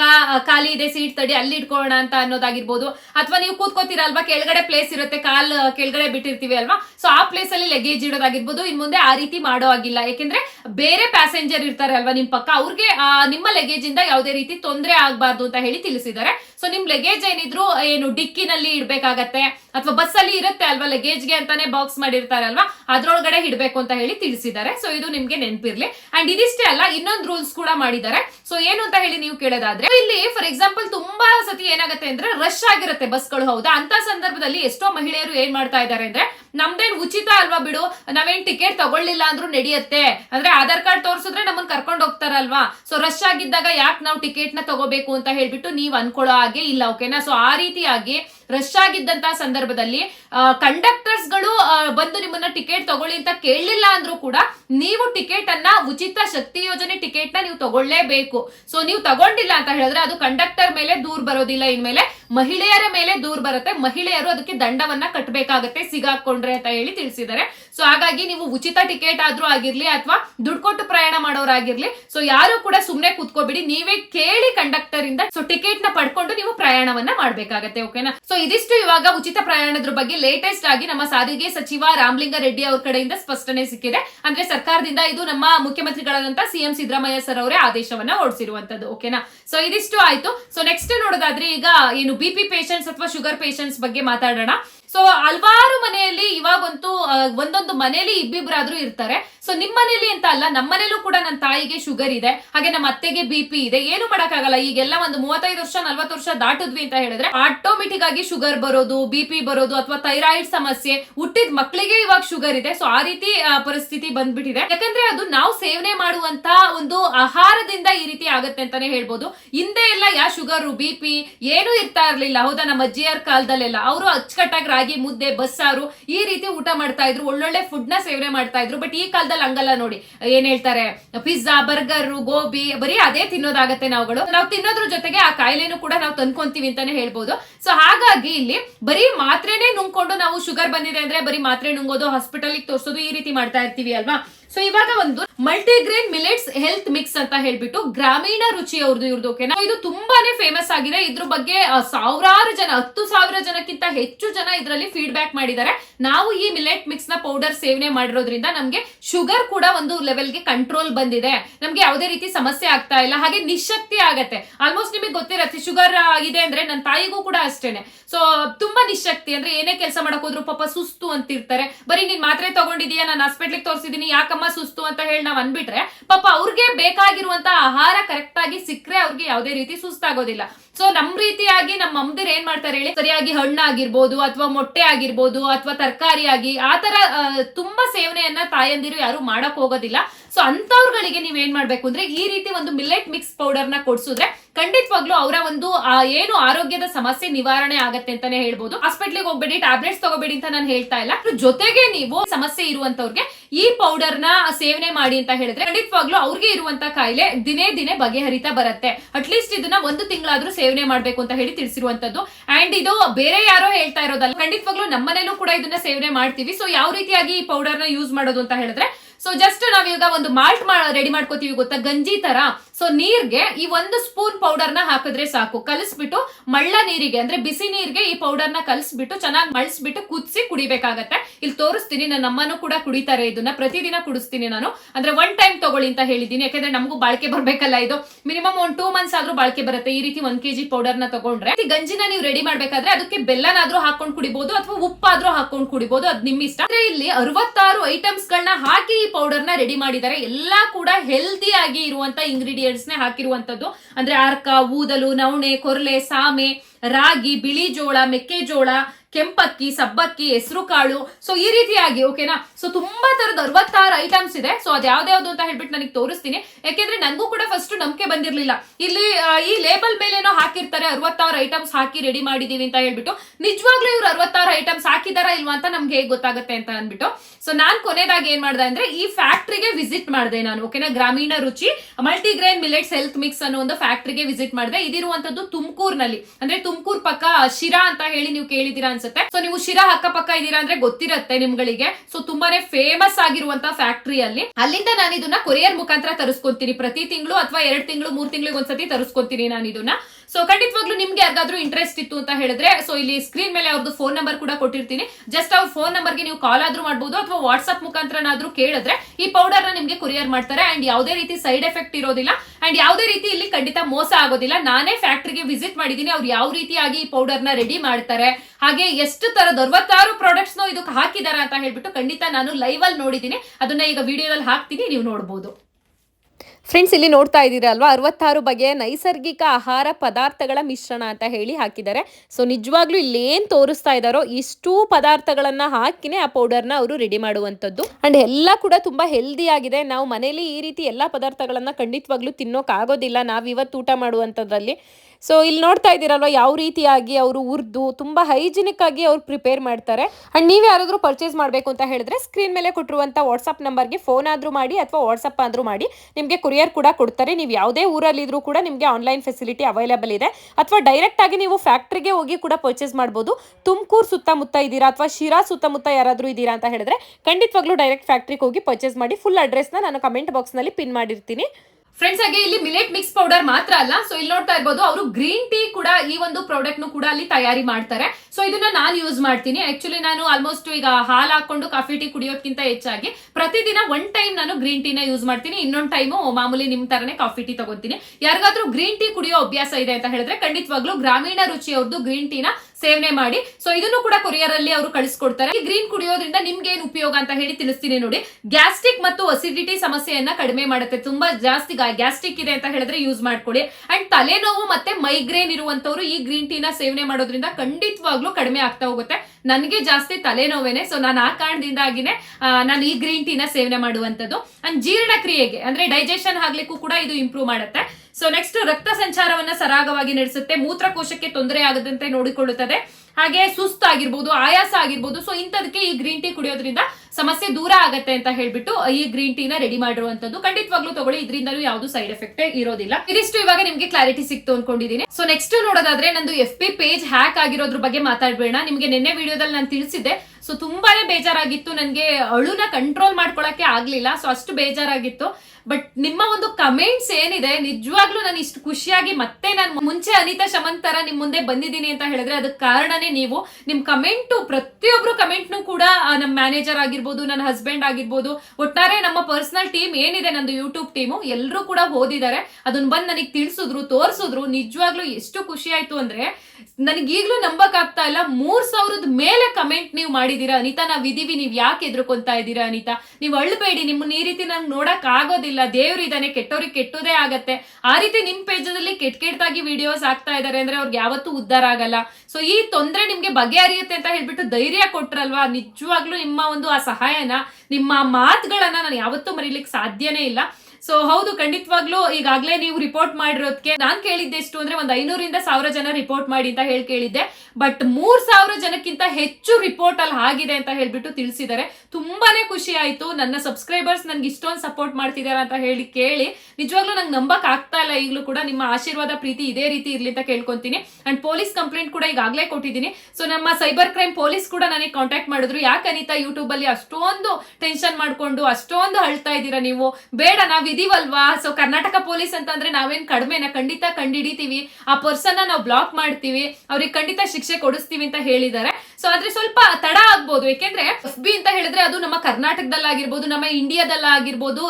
ಖಾಲಿ ಇದೆ ಸೀಟ್ ತಡಿ, ಅಲ್ಲಿ ಇಟ್ಕೊಳ್ಳೋಣ ಅಂತ ಅನ್ನೋದಾಗಿರ್ಬೋದು. ಅಥವಾ ನೀವು ಕೂತ್ಕೋತೀರ ಅಲ್ವಾ ಕೆಳಗಡೆ ಪ್ಲೇಸ್ ಇರುತ್ತೆ, ಕಾಲ್ ಕೆಳಗಡೆ ಬಿಟ್ಟಿರ್ತೀವಿ ಅಲ್ವಾ? ಸೊ ಆ ಪ್ಲೇಸ್ ಅಲ್ಲಿ ಲಗೇಜ್ ಇಡೋದಾಗಿರ್ಬೋದು. ಇನ್ ಮುಂದೆ ಆ ರೀತಿ ಮಾಡೋ ಆಗಿಲ್ಲ ಯಾಕೆಂದ್ರೆ ಬೇರೆ ಪ್ಯಾಸೆಂಜರ್ ಇರ್ತಾರೆ ಅಲ್ವಾ ನಿಮ್ ಪಕ್ಕ? ಅವ್ರಿಗೆ ನಿಮ್ಮ ಲಗೇಜ್ ಇಂದ ಯಾವುದೇ ರೀತಿ ತೊಂದರೆ ಆಗಬಾರ್ದು ಅಂತ ಹೇಳಿ ತಿಳಿಸಿದ್ದಾರೆ. ಸೊ ನಿಮ್ ಲಗೇಜ್ ಏನಿದ್ರು, ಏನು, ಡಿಕ್ಕಿನಲ್ಲಿ ಇಡ್ಬೇಕಾಗತ್ತೆ, ಅಥವಾ ಬಸ್ ಅಲ್ಲಿ ಇರುತ್ತೆ ಅಲ್ವಾ ಲಗೇಜ್ಗೆ ಅಂತಾನೆ ಬಾಕ್ಸ್ ಮಾಡಿರ್ತಾರೆ ಅಲ್ವಾ? ಅದ್ರೊಳಗಡೆ ಇಡಬೇಕು ಅಂತ ಹೇಳಿ ತಿಳಿಸಿದ್ದಾರೆ. ಸೊ ಇದು ನಿಮ್ಗೆ ನೆನಪಿರ್ಲಿ. ಅಂಡ್ ಇದಿಷ್ಟೇ ಅಲ್ಲ, ಇನ್ನೊಂದು ರೂಲ್ಸ್ ಕೂಡ ಮಾಡಿದ್ದಾರೆ. ಸೊ ಏನು ಅಂತ ಹೇಳಿ ನೀವು ಕೇಳೋದಾದ್ರೆ, ಇಲ್ಲಿ ಫಾರ್ ಎಕ್ಸಾಂಪಲ್ ತುಂಬಾ ಸತಿ ಏನಾಗುತ್ತೆ ಅಂದ್ರೆ ರಶ್ ಆಗಿರುತ್ತೆ ಬಸ್ಗಳು ಹೌದಾ? ಅಂತ ಸಂದರ್ಭದಲ್ಲಿ ಎಷ್ಟೋ ಮಹಿಳೆಯರು ಏನ್ ಮಾಡ್ತಾ ಇದ್ದಾರೆ ಅಂದ್ರೆ, ನಮ್ದೇನ್ ಉಚಿತ ಅಲ್ವಾ ಬಿಡು, ನಾವೇನ್ ಟಿಕೆಟ್ ತಗೊಳ್ಳಿಲ್ಲ ಅಂದ್ರೂ ನಡೆಯುತ್ತೆ. ಅಂದ್ರೆ ಆಧಾರ್ ಕಾರ್ಡ್ ತೋರಿಸಿದ್ರೆ ನಮ್ಮನ್ನ ಕರ್ಕೊಂಡು ಹೋಗ್ತಾರಲ್ವಾ? ಸೊ ರಶ್ ಆಗಿದ್ದಾಗ ಯಾಕೆ ನಾವು ಟಿಕೆಟ್ನ ತಗೋಬೇಕು ಅಂತ ಹೇಳ್ಬಿಟ್ಟು ನೀವ್ ಅನ್ಕೊಳ್ಳೋ ಹಾಗೆ ಇಲ್ಲ ಓಕೆನಾ ಸೊ ಆ ರೀತಿಯಾಗಿ ರಶ್ ಆಗಿದ್ದಂತ ಸಂದರ್ಭದಲ್ಲಿ ಕಂಡಕ್ಟರ್ಸ್ಗಳು ಬಂದು ನಿಮ್ಮನ್ನ ಟಿಕೆಟ್ ತಗೊಳ್ಳಿ ಅಂತ ಕೇಳಲಿಲ್ಲ ಅಂದ್ರೂ ಕೂಡ ನೀವು ಟಿಕೆಟ್ ಅನ್ನ ಉಚಿತ ಶಕ್ತಿ ಯೋಜನೆ ಟಿಕೆಟ್ನ ನೀವು ತಗೊಳ್ಳೇಬೇಕು. ಸೊ ನೀವು ತಗೊಂಡಿಲ್ಲ ಅಂತ ಹೇಳಿದ್ರೆ ಅದು ಕಂಡಕ್ಟರ್ ಮೇಲೆ ದೂರ್ ಬರೋದಿಲ್ಲ. ಇನ್ಮೇಲೆ ಮಹಿಳೆಯರ ಮೇಲೆ ದೂರ್ ಬರುತ್ತೆ. ಮಹಿಳೆಯರು ಅದಕ್ಕೆ ದಂಡವನ್ನ ಕಟ್ಟಬೇಕಾಗತ್ತೆ ಸಿಗಾಕೊಂಡ್ರೆ ಅಂತ ಹೇಳಿ ತಿಳಿಸಿದ್ದಾರೆ. ಸೊ ಹಾಗಾಗಿ ನೀವು ಉಚಿತ ಟಿಕೆಟ್ ಆದ್ರೂ ಆಗಿರ್ಲಿ ಅಥವಾ ದುಡ್ಡು ಕೊಟ್ಟು ಪ್ರಯಾಣ ಮಾಡೋರಾಗಿರ್ಲಿ ಸೊ ಯಾರು ಕೂಡ ಸುಮ್ನೆ ಕೂತ್ಕೋಬಿಡಿ. ನೀವೇ ಕೇಳಿ ಕಂಡಕ್ಟರ್ ಇಂದ ಸೊ ಟಿಕೆಟ್ನ ಪಡ್ಕೊಂಡು ನೀವು ಪ್ರಯಾಣವನ್ನ ಮಾಡ್ಬೇಕಾಗತ್ತೆ ಓಕೆನಾ ಸೊ ಇದಿಷ್ಟು ಇವಾಗ ಉಚಿತ ಪ್ರಯಾಣದ ಬಗ್ಗೆ ಲೇಟೆಸ್ಟ್ ಆಗಿ ನಮ್ಮ ಸಾರಿಗೆ ಸಚಿವ ರಾಮಲಿಂಗ ರೆಡ್ಡಿ ಅವ್ರ ಕಡೆಯಿಂದ ಸ್ಪಷ್ಟನೆ ಸಿಕ್ಕಿದೆ. ಅಂದ್ರೆ ಸರ್ಕಾರದಿಂದ ಇದು ನಮ್ಮ ಮುಖ್ಯಮಂತ್ರಿಗಳಾದಂತ ಸಿಎಂ ಸಿದ್ದರಾಮಯ್ಯ ಸರ್ ಅವರೇ ಆದೇಶವನ್ನ ಹೊರಡಿಸಿರುವಂತದ್ದು ಓಕೆನಾ ಸೊ ಇದಿಷ್ಟು ಆಯ್ತು. ಸೊ ನೆಕ್ಸ್ಟ್ ನೋಡೋದಾದ್ರೆ ಈಗ ಏನು ಬಿ ಪಿ ಪೇಷಂಟ್ಸ್ ಅಥವಾ ಶುಗರ್ ಪೇಷಂಟ್ಸ್ ಬಗ್ಗೆ ಮಾತಾಡೋಣ. ಸೊ ಹಲವಾರು ಮನೆಯಲ್ಲಿ ಇವಾಗಂತೂ ಒಂದೊಂದು ಮನೆಯಲ್ಲಿ ಇಬ್ಬಿಬ್ರಾದ್ರೂ ಇರ್ತಾರೆ. ಸೊ ನಿಮ್ ಮನೇಲಿ ಅಂತ ಅಲ್ಲ ನಮ್ಮ ಮನೇಲೂ ಕೂಡ ನನ್ನ ತಾಯಿಗೆ ಶುಗರ್ ಇದೆ, ಹಾಗೆ ನಮ್ಮ ಅತ್ತೆಗೆ ಬಿ ಪಿ ಇದೆ. ಏನು ಮಾಡೋಕ್ಕಾಗಲ್ಲ, ಈಗೆಲ್ಲ ಒಂದು ಮೂವತ್ತೈದು ವರ್ಷ, ನಲ್ವತ್ತು ವರ್ಷ ದಾಟಿದ್ವಿ ಅಂತ ಹೇಳಿದ್ರೆ ಆಟೋಮೆಟಿಕ್ ಆಗಿ ಶುಗರ್ ಬರೋದು, ಬಿ ಪಿ ಬರೋದು, ಅಥವಾ ಥೈರಾಯ್ಡ್ ಸಮಸ್ಯೆ, ಹುಟ್ಟಿದ ಮಕ್ಕಳಿಗೆ ಇವಾಗ ಶುಗರ್ ಇದೆ. ಸೊ ಆ ರೀತಿ ಪರಿಸ್ಥಿತಿ ಬಂದ್ಬಿಟ್ಟಿದೆ. ಯಾಕಂದ್ರೆ ಅದು ನಾವು ಸೇವನೆ ಮಾಡುವಂತ ಒಂದು ಆಹಾರದಿಂದ ಈ ರೀತಿ ಆಗತ್ತೆ ಅಂತಾನೆ ಹೇಳ್ಬೋದು. ಹಿಂದೆ ಎಲ್ಲ, ಯಾ, ಶುಗರ್, ಬಿ ಪಿ, ಏನು ಇರ್ತಾ ಇರ್ಲಿಲ್ಲ. ಹೌದಾ, ನಮ್ಮ ಅಜ್ಜಿಯರ್ ಕಾಲದಲ್ಲೆಲ್ಲ. ಅವರು ಅಚ್ಚುಕಟ್ಟಾಗಿ ರಾಗಿ, ಮುದ್ದೆ, ಬಸ್ಸಾರು ಈ ರೀತಿ ಊಟ ಮಾಡ್ತಾ ಇದ್ರು. ಒಳ್ಳೊಳ್ಳೆ ಫುಡ್ನ ಸೇವನೆ ಮಾಡ್ತಾ ಇದ್ರು. ಬಟ್ ಈ ಕಾಲದಲ್ಲಿ ಹಂಗಲ್ಲ ನೋಡಿ. ಏನ್ ಹೇಳ್ತಾರೆ? ಪಿಜ್ಜಾ ಬರ್ಗರ್ ಗೋಬಿ, ಬರೀ ಅದೇ ತಿನ್ನೋದಾಗತ್ತೆ ನಾವುಗಳು. ನಾವು ತಿನ್ನೋದ್ರ ಜೊತೆಗೆ ಆ ಕಾಯಿಲೆನೂ ಕೂಡ ನಾವು ತಂದ್ಕೊಂತೀವಿ ಅಂತಾನೆ ಹೇಳ್ಬೋದು. ಸೊ ಹಾಗಾಗಿ ಇಲ್ಲಿ ಬರೀ ಮಾತ್ರೆನೇ ನುಂಗ್ಕೊಂಡು ನಾವು ಶುಗರ್ ಬಂದಿದೆ ಅಂದ್ರೆ ಬರೀ ಮಾತ್ರೆ ನುಂಗೋದು ಹಾಸ್ಪಿಟಲ್ ತೋರಿಸೋದು ಈ ರೀತಿ ಮಾಡ್ತಾ ಇರ್ತೀವಿ ಅಲ್ವಾ? ಸೊ ಇವಾಗ ಒಂದು ಮಲ್ಟಿಗ್ರೇನ್ ಮಿಲೆಟ್ಸ್ ಹೆಲ್ತ್ ಮಿಕ್ಸ್ ಅಂತ ಹೇಳ್ಬಿಟ್ಟು ಗ್ರಾಮೀಣ ರುಚಿ ಅವ್ರದ್ದು ಇವ್ರದ್ದು ಓಕೆನಾ ಇದು ತುಂಬಾನೇ ಫೇಮಸ್ ಆಗಿದೆ. ಇದ್ರ ಬಗ್ಗೆ ಸಾವಿರಾರು ಜನ, ಹತ್ತು ಸಾವಿರ ಜನಕ್ಕಿಂತ ಹೆಚ್ಚು ಜನ ಇದರಲ್ಲಿ ಫೀಡ್ಬ್ಯಾಕ್ ಮಾಡಿದ್ದಾರೆ. ನಾವು ಈ ಮಿಲೆಟ್ ಮಿಕ್ಸ್ನ ಪೌಡರ್ ಸೇವನೆ ಮಾಡಿರೋದ್ರಿಂದ ನಮ್ಗೆ ಶುಗರ್ ಕೂಡ ಒಂದು ಲೆವೆಲ್ಗೆ ಕಂಟ್ರೋಲ್ ಬಂದಿದೆ. ನಮ್ಗೆ ಯಾವುದೇ ರೀತಿ ಸಮಸ್ಯೆ ಆಗ್ತಾ ಇಲ್ಲ. ಹಾಗೆ ನಿಶಕ್ತಿ ಆಗತ್ತೆ. ಆಲ್ಮೋಸ್ಟ್ ನಿಮಗೆ ಗೊತ್ತಿರತ್ತೆ ಶುಗರ್ ಆಗಿದೆ ಅಂದ್ರೆ ನನ್ನ ತಾಯಿಗೂ ಕೂಡ ಅಷ್ಟೇನೆ. ಸೊ ತುಂಬಾ ನಿಶಕ್ತಿ ಅಂದ್ರೆ ಏನೇ ಕೆಲಸ ಮಾಡಕ್ ಹೋದ್ರು ಪಾಪ ಸುಸ್ತು ಅಂತಿರ್ತಾರೆ. ಬರೀ ನೀನ್ ಮಾತ್ರೆ ತಗೊಂಡಿದೀಯಾ? ನಾನು ಹಾಸ್ಪಿಟ್ಲಿಗೆ ತೋರಿಸಿದೀನಿ ಯಾಕಮ್ಮ ಸುಸ್ತು ಅಂತ ಹೇಳಿ ನಾವ್ ಅನ್ಬಿಟ್ರೆ ಪಾಪ ಅವ್ರಿಗೆ ಬೇಕಾಗಿರುವಂತ ಆಹಾರ ಕರೆಕ್ಟ್ ಆಗಿ ಸಿಕ್ಕರೆ ಅವ್ರಿಗೆ ಯಾವುದೇ ರೀತಿ ಸುಸ್ತಾಗೋದಿಲ್ಲ. ಸೊ ನಮ್ ರೀತಿಯಾಗಿ ನಮ್ಮ ಅಮ್ಮದಿರ್ ಏನ್ ಮಾಡ್ತಾರೆ ಹೇಳಿ? ಸರಿಯಾಗಿ ಹಣ್ಣಾಗಿರ್ಬೋದು ಅಥವಾ ಮೊಟ್ಟೆ ಆಗಿರ್ಬೋದು ಅಥವಾ ತರಕಾರಿ ಆಗಿ ಆತರ ತುಂಬಾ ಸೇವನೆಯನ್ನ ತಾಯಂದಿರು ಯಾರು ಮಾಡಕ್ ಹೋಗೋದಿಲ್ಲ. ಸೊ ಅಂತವ್ರುಗಳಿಗೆ ನೀವು ಏನ್ ಮಾಡ್ಬೇಕು ಅಂದ್ರೆ ಈ ರೀತಿ ಒಂದು ಮಿಲ್ಲೆಟ್ ಮಿಕ್ಸ್ ಪೌಡರ್ನ ಕೊಡ್ಸಿದ್ರೆ ಖಂಡಿತವಾಗ್ಲೂ ಅವರ ಒಂದು ಏನು ಆರೋಗ್ಯದ ಸಮಸ್ಯೆ ನಿವಾರಣೆ ಆಗತ್ತೆ ಅಂತಾನೆ ಹೇಳ್ಬೋದು. ಹಾಸ್ಪಿಟ್ಲಿಗೆ ಹೋಗ್ಬೇಡಿ ಟ್ಯಾಬ್ಲೆಟ್ಸ್ ತಗೋಬೇಡಿ ಅಂತ ನಾನು ಹೇಳ್ತಾ ಇಲ್ಲ. ಜೊತೆಗೆ ನೀವು ಸಮಸ್ಯೆ ಇರುವಂತವ್ರಿಗೆ ಈ ಪೌಡರ್ನ ಸೇವನೆ ಮಾಡಿ ಅಂತ ಹೇಳಿದ್ರೆ ಖಂಡಿತವಾಗ್ಲೂ ಅವ್ರಿಗೆ ಇರುವಂತ ಕಾಯಿಲೆ ದಿನೇ ದಿನೇ ಬಗೆಹರಿತಾ ಬರುತ್ತೆ. ಅಟ್ಲೀಸ್ಟ್ ಇದನ್ನ ಒಂದು ತಿಂಗಳಾದ್ರೂ ಸೇವನೆ ಮಾಡ್ಬೇಕು ಅಂತ ಹೇಳಿ ತಿಳಿಸಿರುವಂತದ್ದು ಅಂಡ್ ಇದು ಬೇರೆ ಯಾರೋ ಹೇಳ್ತಾ ಇರೋದಲ್ಲ, ಖಂಡಿತವಾಗ್ಲೂ ನಮ್ಮನೇಲೂ ಕೂಡ ಇದನ್ನ ಸೇವನೆ ಮಾಡ್ತೀವಿ. ಸೊ ಯಾವ ರೀತಿಯಾಗಿ ಈ ಪೌಡರ್ನ ಯೂಸ್ ಮಾಡೋದು ಅಂತ ಹೇಳಿದ್ರೆ ಸೊ ಜಸ್ಟ್ ನಾವೀಗ ಒಂದು ಮಾಲ್ಟ್ ರೆಡಿ ಮಾಡ್ಕೋತೀವಿ ಗೊತ್ತಾ? ಗಂಜಿ ತರ. ಸೊ ನೀರ್ಗೆ ಈ ಒಂದು ಸ್ಪೂನ್ ಪೌಡರ್ನ ಹಾಕಿದ್ರೆ ಸಾಕು. ಕಲಸ್ಬಿಟ್ಟು ಮಳ್ಳ ನೀರಿಗೆ, ಅಂದ್ರೆ ಬಿಸಿ ನೀರಿಗೆ ಈ ಪೌಡರ್ನ ಕಲಿಸ್ಬಿಟ್ಟು ಚೆನ್ನಾಗಿ ಮಳ್ಸ್ಬಿಟ್ಟು ಕುದಿಸಿ ಕುಡಿಬೇಕಾಗತ್ತೆ. ಇಲ್ಲಿ ತೋರಿಸ್ತೀನಿ ನನ್ನ ಅಮ್ಮನೂ ಕೂಡ ಕುಡಿತಾರೆ ಇದನ್ನ. ಪ್ರತಿದಿನ ಕುಡಿಸ್ತೀನಿ ನಾನು. ಅಂದ್ರೆ ಒನ್ ಟೈಮ್ ತಗೊಳ್ಳಿ ಅಂತ ಹೇಳಿದೀನಿ ಯಾಕಂದ್ರೆ ನಮಗೂ ಬಾಳಿಕೆ ಬರ್ಬೇಕಲ್ಲ ಇದು. ಮಿನಿಮಮ್ ಒಂದ್ ಟೂ ಮಂತ್ಸ್ ಆದ್ರೂ ಬಾಳಿಕೆ ಬರುತ್ತೆ. ಈ ರೀತಿ ಒಂದ್ ಕೆಜಿ ಪೌಡರ್ನ ತಗೊಂಡ್ರೆ. ಈ ಗಂಜಿನ ನೀವು ರೆಡಿ ಮಾಡ್ಬೇಕಾದ್ರೆ ಅದಕ್ಕೆ ಬೆಲ್ಲನಾದ್ರೂ ಹಾಕೊಂಡು ಕುಡಿಬಹುದು ಅಥವಾ ಉಪ್ಪಾದ್ರೂ ಹಾಕೊಂಡು ಕುಡಿಬಹುದು ಅದ್ ನಿಮ್ ಇಷ್ಟ. ಇಲ್ಲಿ ಅರವತ್ತಾರು ಐಟಮ್ಸ್ ಗಳನ್ನ ಹಾಕಿ ಈ ಪೌಡರ್ನ ರೆಡಿ ಮಾಡಿದ್ದಾರೆ. ಎಲ್ಲಾ ಕೂಡ ಹೆಲ್ದಿ ಆಗಿ ಇರುವಂತ ಇಂಗ್ರೀಡಿಯೆಂಟ್ಸ್ ನೇ ಹಾಕಿರುವಂತದ್ದು. ಅಂದ್ರೆ ಅರ್ಕ ಊದಲು ನವಣೆ ಕೊರ್ಲೆ ಸಾಮೆ ರಾಗಿ ಬಿಳಿ ಜೋಳ ಮೆಕ್ಕೆಜೋಳ ಕೆಂಪಕ್ಕಿ, ಸಬ್ಬಕ್ಕಿ, ಹೆಸರು ಕಾಳು. ಸೊ ಈ ರೀತಿಯಾಗಿ ಓಕೆನಾ ಸೊ ತುಂಬಾ ತರದ ಅರವತ್ತಾರು ಐಟಮ್ಸ್ ಇದೆ. ಸೊ ಅದ್ ಯಾವ್ದಾವ್ದು ಅಂತ ಹೇಳ್ಬಿಟ್ಟು ನನಗೆ ತೋರಿಸ್ತೀನಿ. ಯಾಕೆಂದ್ರೆ ನನಗೂ ಕೂಡ ಫಸ್ಟ್ ನಂಬಿಕೆ ಬಂದಿರಲಿಲ್ಲ. ಇಲ್ಲಿ ಈ ಲೇಬಲ್ ಮೇಲೇನೋ ಹಾಕಿರ್ತಾರೆ, ಅರವತ್ತಾರು ಐಟಮ್ಸ್ ಹಾಕಿ ರೆಡಿ ಮಾಡಿದೀವಿ ಅಂತ ಹೇಳ್ಬಿಟ್ಟು. ನಿಜವಾಗ್ಲೂ ಇವ್ರು ಅರವತ್ತಾರು ಐಟಮ್ಸ್ ಹಾಕಿದಾರಾ ಇಲ್ವಾ ಅಂತ ನಮ್ಗೆ ಹೇಗೆ ಗೊತ್ತಾಗುತ್ತೆ ಅಂತ ಅಂದ್ಬಿಟ್ಟು. ಸೊ ನಾನ್ ಕೊನೆದಾಗಿ ಏನ್ ಮಾಡ್ದೆ ಅಂದ್ರೆ, ಈ ಫ್ಯಾಕ್ಟ್ರಿಗೆ ವಿಸಿಟ್ ಮಾಡಿದೆ ನಾನು ಓಕೆನಾ ಗ್ರಾಮೀಣ ರುಚಿ ಮಲ್ಟಿಗ್ರೈನ್ ಮಿಲೆಟ್ಸ್ ಹೆಲ್ತ್ ಮಿಕ್ಸ್ ಅನ್ನೋ ಒಂದು ಫ್ಯಾಕ್ಟ್ರಿಗೆ ವಿಸಿಟ್ ಮಾಡಿದೆ. ಇದಿರುವಂತದ್ದು ತುಮಕೂರ್ನಲ್ಲಿ. ಅಂದ್ರೆ ತುಮಕೂರ್ ಪಕ್ಕ ಶಿರಾ ಅಂತ ಹೇಳಿ ನೀವು ಕೇಳಿದೀರಾ ಅನ್ಸುತ್ತೆ. ಸೊ ನೀವು ಶಿರಾ ಅಕ್ಕಪಕ್ಕ ಇದೀರಾ ಅಂದ್ರೆ ಗೊತ್ತಿರತ್ತೆ ನಿಮ್ಗಳಿಗೆ. ಸೊ ತುಂಬಾನೇ ಫೇಮಸ್ ಆಗಿರುವಂತ ಫ್ಯಾಕ್ಟರಿ ಅಲ್ಲಿ. ಅಲ್ಲಿಂದ ನಾನು ಇದನ್ನ ಕೊರಿಯರ್ ಮುಖಾಂತರ ತರಿಸ್ಕೊಂತೀನಿ. ಪ್ರತಿ ತಿಂಗಳು ಅಥವಾ ಎರಡು ತಿಂಗಳು, ಮೂರ್ ತಿಂಗಳಿಗೆ ಒಂದ್ಸತಿ ತರಿಸ್ಕೊಂತೀನಿ ನಾನು ಇದನ್ನ. ಸೊ ಖಂಡಿತವಾಗ್ಲೂ ನಿಮ್ಗೆ ಯಾರಿಗಾದ್ರೂ ಇಂಟ್ರೆಸ್ಟ್ ಇತ್ತು ಅಂತ ಹೇಳಿದ್ರೆ ಸೊ ಇಲ್ಲಿ ಸ್ಕ್ರೀನ್ ಮೇಲೆ ಅವ್ರದ್ದು ಫೋನ್ ನಂಬರ್ ಕೂಡ ಕೊಟ್ಟಿರ್ತೀನಿ. ಜಸ್ಟ್ ಅವ್ರ ಫೋನ್ ನಂಬರ್ಗೆ ನೀವು ಕಾಲ್ ಆದ್ರೂ ಮಾಡಬಹುದು ಅಥವಾ ವಾಟ್ಸ್ಆಪ್ ಮುಖಾಂತರ ಕೇಳಿದ್ರೆ, ಈ ಪೌಡರ್ನ ನಿಮ್ಗೆ ಕೊರಿಯರ್ ಮಾಡ್ತಾರೆ. ಅಂಡ್ ಯಾವುದೇ ರೀತಿ ಸೈಡ್ ಎಫೆಕ್ಟ್ ಇರೋದಿಲ್ಲ. ಅಂಡ್ ಯಾವುದೇ ರೀತಿ ಇಲ್ಲಿ ಖಂಡಿತ ಮೋಸ ಆಗೋದಿಲ್ಲ. ನಾನೇ ಫ್ಯಾಕ್ಟ್ರಿಗೆ ವಿಸಿಟ್ ಮಾಡಿದ್ದೀನಿ ಅವ್ರು ಯಾವ ರೀತಿಯಾಗಿ ಈ ಪೌಡರ್ನ ರೆಡಿ ಮಾಡ್ತಾರೆ? ಹಾಗೆ ಎಷ್ಟು ತರದ ಅರವತ್ತಾರು ಪ್ರಾಡಕ್ಟ್ಸ್ ಇದಕ್ಕೆ ಹಾಕಿದಾರ ಅಂತ ಹೇಳ್ಬಿಟ್ಟು ಖಂಡಿತ ನಾನು ಲೈವ್ ಅಲ್ಲಿ ನೋಡಿದೀನಿ. ಅದನ್ನ ಈಗ ವಿಡಿಯೋದಲ್ಲಿ ಹಾಕ್ತೀನಿ. ನೀವು ನೋಡ್ಬೋದು. ಫ್ರೆಂಡ್ಸ್ ಇಲ್ಲಿ ನೋಡ್ತಾ ಇದ್ದೀರಾ ಅಲ್ವಾ? ಅರವತ್ತಾರು ಬಗೆಯ ನೈಸರ್ಗಿಕ ಆಹಾರ ಪದಾರ್ಥಗಳ ಮಿಶ್ರಣ ಅಂತ ಹೇಳಿ ಹಾಕಿದ್ದಾರೆ. ಸೊ ನಿಜವಾಗ್ಲೂ ಇಲ್ಲಿ ಏನು ತೋರಿಸ್ತಾ ಇದ್ದಾರೋ ಇಷ್ಟು ಪದಾರ್ಥಗಳನ್ನ ಹಾಕಿನೇ ಆ ಪೌಡರ್ನ ಅವರು ರೆಡಿ ಮಾಡುವಂಥದ್ದು. ಅಂಡ್ ಎಲ್ಲ ಕೂಡ ತುಂಬಾ ಹೆಲ್ದಿ ಆಗಿದೆ. ನಾವು ಮನೇಲಿ ಈ ರೀತಿ ಎಲ್ಲ ಪದಾರ್ಥಗಳನ್ನ ಖಂಡಿತವಾಗ್ಲೂ ತಿನ್ನೋಕ್ಕಾಗೋದಿಲ್ಲ ನಾವು ಇವತ್ತು ಊಟ ಮಾಡುವಂಥದ್ರಲ್ಲಿ. ಸೊ ಇಲ್ಲಿ ನೋಡ್ತಾ ಇದ್ದೀರಲ್ವ, ಯಾವ ರೀತಿಯಾಗಿ ಅವರು ಉರ್ದು, ತುಂಬ ಹೈಜಿನಿಕ್ ಆಗಿ ಅವ್ರು ಪ್ರಿಪೇರ್ ಮಾಡ್ತಾರೆ. ಅಂಡ್ ನೀವು ಯಾರಾದರೂ ಪರ್ಚೇಸ್ ಮಾಡಬೇಕು ಅಂತ ಹೇಳಿದ್ರೆ, ಸ್ಕ್ರೀನ್ ಮೇಲೆ ಕೊಟ್ಟಿರುವಂಥ ವಾಟ್ಸಪ್ ನಂಬರ್ಗೆ ಫೋನ್ ಆದರೂ ಮಾಡಿ ಅಥವಾ ವಾಟ್ಸಪ್ ಆದರೂ ಮಾಡಿ, ನಿಮಗೆ ಕೊರಿಯರ್ ಕೂಡ ಕೊಡ್ತಾರೆ. ನೀವು ಯಾವುದೇ ಊರಲ್ಲಿದ್ದರೂ ಕೂಡ ನಿಮಗೆ ಆನ್ಲೈನ್ ಫೆಸಿಲಿಟಿ ಅವೈಲೇಬಲ್ ಇದೆ. ಅಥವಾ ಡೈರೆಕ್ಟ್ ಆಗಿ ನೀವು ಫ್ಯಾಕ್ಟ್ರಿಗೆ ಹೋಗಿ ಕೂಡ ಪರ್ಚೇಸ್ ಮಾಡ್ಬೋದು. ತುಮಕೂರು ಸುತ್ತಮುತ್ತ ಇದ್ದೀರಾ ಅಥವಾ ಶಿರಾ ಸುತ್ತಮುತ್ತ ಯಾರಾದರೂ ಇದ್ದೀರಾ ಅಂತ ಹೇಳಿದ್ರೆ, ಖಂಡಿತವಾಗ್ಲೂ ಡೈರೆಕ್ಟ್ ಫ್ಯಾಕ್ಟ್ರಿಗೆ ಹೋಗಿ ಪರ್ಚೇಸ್ ಮಾಡಿ ಫುಲ್ ಅಡ್ರೆಸ್ನ ನಾನು ಕಮೆಂಟ್ ಬಾಕ್ಸ್ನಲ್ಲಿ ಪಿನ್ ಮಾಡಿರ್ತೀನಿ. ಫ್ರೆಂಡ್ಸ್ ಹಾಗೆ ಇಲ್ಲಿ ಮಿಲೆಟ್ ಮಿಕ್ಸ್ ಪೌಡರ್ ಮಾತ್ರ ಅಲ್ಲ. ಸೊ ಇಲ್ಲಿ ನೋಡ್ತಾ ಇರ್ಬೋದು ಅವರು ಗ್ರೀನ್ ಟೀ ಕೂಡ ಈ ಒಂದು ಪ್ರಾಡಕ್ಟ್ ನು ಕೂಡ ಅಲ್ಲಿ ತಯಾರಿ ಮಾಡ್ತಾರೆ. ಸೊ ಇದನ್ನ ನಾನು ಯೂಸ್ ಮಾಡ್ತೀನಿ. ಆಕ್ಚುಲಿ ನಾನು ಆಲ್ಮೋಸ್ಟ್ ಈಗ ಹಾಲು ಹಾಕೊಂಡು ಕಾಫಿ ಟೀ ಕುಡಿಯೋದಕ್ಕಿಂತ ಹೆಚ್ಚಾಗಿ ಪ್ರತಿದಿನ ಒನ್ ಟೈಮ್ ನಾನು ಗ್ರೀನ್ ಟೀನ ಯೂಸ್ ಮಾಡ್ತೀನಿ. ಇನ್ನೊಂದು ಟೈಮು ಮಾಮೂಲಿ ನಿಮ್ ತರನೇ ಕಾಫಿ ಟೀ ತಗೋತೀನಿ ಯಾರಿಗಾದ್ರೂ ಗ್ರೀನ್ ಟೀ ಕುಡಿಯೋ ಅಭ್ಯಾಸ ಇದೆ ಅಂತ ಹೇಳಿದ್ರೆ ಖಂಡಿತವಾಗ್ಲೂ ಗ್ರಾಮೀಣ ರುಚಿ ಅವ್ರದ್ದು ಗ್ರೀನ್ ಟೀನ ಸೇವನೆ ಮಾಡಿ. ಸೊ ಇದನ್ನು ಕೂಡ ಕೊರಿಯರ್ ಅಲ್ಲಿ ಅವರು ಕಳಿಸ್ಕೊಡ್ತಾರೆ. ಈ ಗ್ರೀನ್ ಕುಡಿಯೋದ್ರಿಂದ ನಿಮ್ಗೆ ಏನ್ ಉಪಯೋಗ ಅಂತ ಹೇಳಿ ತಿಳಿಸ್ತೀನಿ ನೋಡಿ. ಗ್ಯಾಸ್ಟ್ರಿಕ್ ಮತ್ತು ಅಸಿಡಿಟಿ ಸಮಸ್ಯೆಯನ್ನ ಕಡಿಮೆ ಮಾಡುತ್ತೆ. ತುಂಬಾ ಜಾಸ್ತಿ ಗ್ಯಾಸ್ಟ್ರಿಕ್ ಇದೆ ಅಂತ ಹೇಳಿದ್ರೆ ಯೂಸ್ ಮಾಡ್ಕೊಳ್ಳಿ. ಅಂಡ್ ತಲೆನೋವು ಮತ್ತೆ ಮೈಗ್ರೇನ್ ಇರುವಂತವ್ರು ಈ ಗ್ರೀನ್ ಟೀನ ಸೇವನೆ ಮಾಡೋದ್ರಿಂದ ಖಂಡಿತವಾಗ್ಲೂ ಕಡಿಮೆ ಆಗ್ತಾ ಹೋಗುತ್ತೆ. ನನಗೆ ಜಾಸ್ತಿ ತಲೆನೋವೇನೆ. ಸೊ ನಾನು ಆ ಕಾರಣದಿಂದಾಗಿನೇ ನಾನು ಈ ಗ್ರೀನ್ ಟೀನ ಸೇವನೆ ಮಾಡುವಂಥದ್ದು. ಅಂಡ್ ಜೀರ್ಣಕ್ರಿಯೆಗೆ, ಅಂದ್ರೆ ಡೈಜೆಷನ್ ಆಗ್ಲಿಕ್ಕೂ ಕೂಡ ಇದು ಇಂಪ್ರೂವ್ ಮಾಡುತ್ತೆ. ಸೊ ನೆಕ್ಸ್ಟ್ ರಕ್ತ ಸಂಚಾರವನ್ನ ಸರಾಗವಾಗಿ ನಡೆಸುತ್ತೆ. ಮೂತ್ರಕೋಶಕ್ಕೆ ತೊಂದರೆ ಆಗದಂತೆ ನೋಡಿಕೊಳ್ಳುತ್ತದೆ. ಹಾಗೆ ಸುಸ್ತು ಆಗಿರ್ಬೋದು, ಆಯಾಸ ಆಗಿರ್ಬೋದು. ಸೊ ಇಂಥದಕ್ಕೆ ಈ ಗ್ರೀನ್ ಟೀ ಕುಡಿಯೋದ್ರಿಂದ ಸಮಸ್ಯೆ ದೂರ ಆಗತ್ತೆ ಅಂತ ಹೇಳ್ಬಿಟ್ಟು, ಈ ಗ್ರೀನ್ ಟೀನ ರೆಡಿ ಮಾಡಿರುವಂತದ್ದು ಖಂಡಿತವಾಗ್ಲೂ ತಗೊಳ್ಳಿ. ಇದರಿಂದಲೂ ಯಾವ್ದು ಸೈಡ್ ಎಫೆಕ್ಟ್ ಇರೋದಿಲ್ಲ. ಇದಿಷ್ಟು ಇವಾಗ ನಿಮ್ಗೆ ಕ್ಲಾರಿಟಿ ಸಿಕ್ತು ಅನ್ಕೊಂಡಿದ್ದೀನಿ. ಸೊ ನೆಕ್ಸ್ಟ್ ನೋಡೋದಾದ್ರೆ ನಂದು ಎಫ್ ಪಿ ಪೇಜ್ ಹ್ಯಾಕ್ ಆಗಿರೋದ್ರ ಬಗ್ಗೆ ಮಾತಾಡ್ಬೇಡ. ನಿಮ್ಗೆ ನಿನ್ನೆ ವಿಡಿಯೋದಲ್ಲಿ ನಾನು ತಿಳಿಸಿದ್ದೆ. ಸೊ ತುಂಬಾನೇ ಬೇಜಾರಾಗಿತ್ತು. ನನಗೆ ಅಳುನ ಕಂಟ್ರೋಲ್ ಮಾಡ್ಕೊಳಕ್ಕೆ ಆಗ್ಲಿಲ್ಲ. ಸೊ ಅಷ್ಟು ಬೇಜಾರಾಗಿತ್ತು. ಬಟ್ ನಿಮ್ಮ ಒಂದು ಕಮೆಂಟ್ಸ್ ಏನಿದೆ, ನಿಜವಾಗ್ಲೂ ನಾನು ಇಷ್ಟು ಖುಷಿಯಾಗಿ ಮತ್ತೆ ನಾನು ಮುಂಚೆ ಅನಿತಾ ಶಮಂತರ ತರ ನಿಮ್ ಮುಂದೆ ಬಂದಿದ್ದೀನಿ ಅಂತ ಹೇಳಿದ್ರೆ ಅದಕ್ಕೆ ಕಾರಣನೇ ನೀವು. ನಿಮ್ ಕಮೆಂಟ್ ಪ್ರತಿಯೊಬ್ರು ಕಮೆಂಟ್ನು ಕೂಡ ನಮ್ಮ ಮ್ಯಾನೇಜರ್ ಆಗಿರ್ಬೋದು, ನನ್ನ ಹಸ್ಬೆಂಡ್ ಆಗಿರ್ಬೋದು, ಒಟ್ಟಾರೆ ನಮ್ಮ ಪರ್ಸನಲ್ ಟೀಮ್ ಏನಿದೆ ನಂದು ಯೂಟ್ಯೂಬ್ ಟೀಮು ಎಲ್ಲರೂ ಕೂಡ ಓದಿದ್ದಾರೆ. ಅದನ್ನ ಬಂದು ನನಗೆ ತಿಳಿಸಿದ್ರು, ತೋರಿಸಿದ್ರು, ನಿಜವಾಗ್ಲೂ ಎಷ್ಟು ಖುಷಿ ಆಯ್ತು ಅಂದ್ರೆ ನನಗೆ ಈಗಲೂ ನಂಬಕ್ ಆಗ್ತಾ ಇಲ್ಲ. ಮೂರ್ ಸಾವಿರದ ಮೇಲೆ ಕಮೆಂಟ್ ನೀವು ಮಾಡಿದೀರಾ. ಅನಿತಾ, ನಾವ್ ಇದೀವಿ, ನೀವ್ ಯಾಕೆ ಎದ್ರುಕೊಂತ ಇದ್ದೀರಾ ಅನಿತಾ? ನೀವು ಅಳ್ಬೇಡಿ ನಿಮ್ಮ ಈ ರೀತಿ ನಂಗೆ ನೋಡಕ್ ಆಗೋದಿಲ್ಲ. ದೇವ್ರು ಇದಾನೆ, ಕೆಟ್ಟವ್ರಿಗೆ ಕೆಟ್ಟೋದೇ ಆಗತ್ತೆ. ಆ ರೀತಿ ನಿಮ್ಮ ಪೇಜಲ್ಲಿ ಕೆಟ್ಟ ಕೆಟ್ಟದಾಗಿ ವಿಡಿಯೋಸ್ ಆಗ್ತಾ ಇದಾರೆ ಅಂದ್ರೆ ಅವ್ರಿಗೆ ಯಾವತ್ತೂ ಉದ್ದಾರ ಆಗಲ್ಲ. ಸೊ ಈ ತೊಂದ್ರೆ ನಿಮ್ಗೆ ಬಗೆಹರಿಯುತ್ತೆ ಅಂತ ಹೇಳ್ಬಿಟ್ಟು ಧೈರ್ಯ ಕೊಟ್ರಲ್ವಾ? ನಿಜವಾಗ್ಲೂ ನಿಮ್ಮ ಒಂದು ಆ ಸಹಾಯನ, ನಿಮ್ಮ ಮಾತುಗಳನ್ನ ನಾನು ಯಾವತ್ತೂ ಮರೀಲಿಕ್ಕೆ ಸಾಧ್ಯನೇ ಇಲ್ಲ. ಸೊ ಹೌದು, ಖಂಡಿತವಾಗ್ಲೂ ಈಗಾಗಲೇ ನೀವು ರಿಪೋರ್ಟ್ ಮಾಡಿರೋದಕ್ಕೆ ನಾನು ಕೇಳಿದ್ದೆ ಎಷ್ಟು ಅಂದ್ರೆ ಒಂದು ಐನೂರಿಂದ ಸಾವಿರ ಜನ ರಿಪೋರ್ಟ್ ಮಾಡಿ ಅಂತ ಹೇಳಿ ಕೇಳಿದ್ದೆ. ಬಟ್ ಮೂರ್ ಸಾವಿರ ಜನಕ್ಕಿಂತ ಹೆಚ್ಚು ರಿಪೋರ್ಟ್ ಅಲ್ಲಿ ಆಗಿದೆ ಅಂತ ಹೇಳ್ಬಿಟ್ಟು ತಿಳಿಸಿದ್ದಾರೆ. ತುಂಬಾನೇ ಖುಷಿ ಆಯ್ತು. ನನ್ನ ಸಬ್ಸ್ಕ್ರೈಬರ್ಸ್ ನನ್ಗೆ ಇಷ್ಟೊಂದು ಸಪೋರ್ಟ್ ಮಾಡ್ತಿದ್ದಾರೆ ಅಂತ ಹೇಳಿ ಕೇಳಿ. ನಿಜವಾಗ್ಲೂ ನಂಗೆ ನಂಬಕ್ ಆಗ್ತಾ ಇಲ್ಲ. ಈಗಲೂ ಕೂಡ ನಿಮ್ಮ ಆಶೀರ್ವಾದ, ಪ್ರೀತಿ ಇದೇ ರೀತಿ ಇರ್ಲಿ ಅಂತ ಕೇಳ್ಕೊಂತೀನಿ. ಅಂಡ್ ಪೊಲೀಸ್ ಕಂಪ್ಲೇಂಟ್ ಕೂಡ ಈಗಾಗಲೇ ಕೊಟ್ಟಿದ್ದೀನಿ. ಸೊ ನಮ್ಮ ಸೈಬರ್ ಕ್ರೈಮ್ ಪೊಲೀಸ್ ಕೂಡ ನನಗೆ ಕಾಂಟ್ಯಾಕ್ಟ್ ಮಾಡಿದ್ರು. ಯಾಕೆ ಅನಿತಾ ಯೂಟ್ಯೂಬ್ ಅಲ್ಲಿ ಅಷ್ಟೊಂದು ಟೆನ್ಷನ್ ಮಾಡ್ಕೊಂಡು, ಅಷ್ಟೊಂದು ಅಳ್ತಾ ಇದ್ದೀರಾ ನೀವು? ಬೇಡ, ನಾವ್ ಇದೀವಲ್ವಾ ಸೊ ಕರ್ನಾಟಕ ಪೊಲೀಸ್ ಅಂತಂದ್ರೆ ನಾವೇನ್ ಕಡಿಮೆನ? ಖಂಡಿತ ಕಂಡಿಡಿತೀವಿ. ಆ ಪರ್ಸನ್ ನಾವು ಬ್ಲಾಕ್ ಮಾಡ್ತೀವಿ. ಅವ್ರಿಗೆ ಖಂಡಿತ ಶಿಕ್ಷೆ ಕೊಡಿಸ್ತೀವಿ ಅಂತ ಹೇಳಿದ್ದಾರೆ. ಸೊ ಆದ್ರೆ ಸ್ವಲ್ಪ ತಡ ಆಗ್ಬೋದು. ಯಾಕೆಂದ್ರೆ ಎಫ್ ಬಿ ಅಂತ ಹೇಳಿದ್ರೆ ಅದು ನಮ್ಮ ಕರ್ನಾಟಕದಲ್ಲಾಗಿರ್ಬೋದು, ನಮ್ಮ ಇಂಡಿಯಾದಲ್ಲಾಗಿರ್ಬೋದು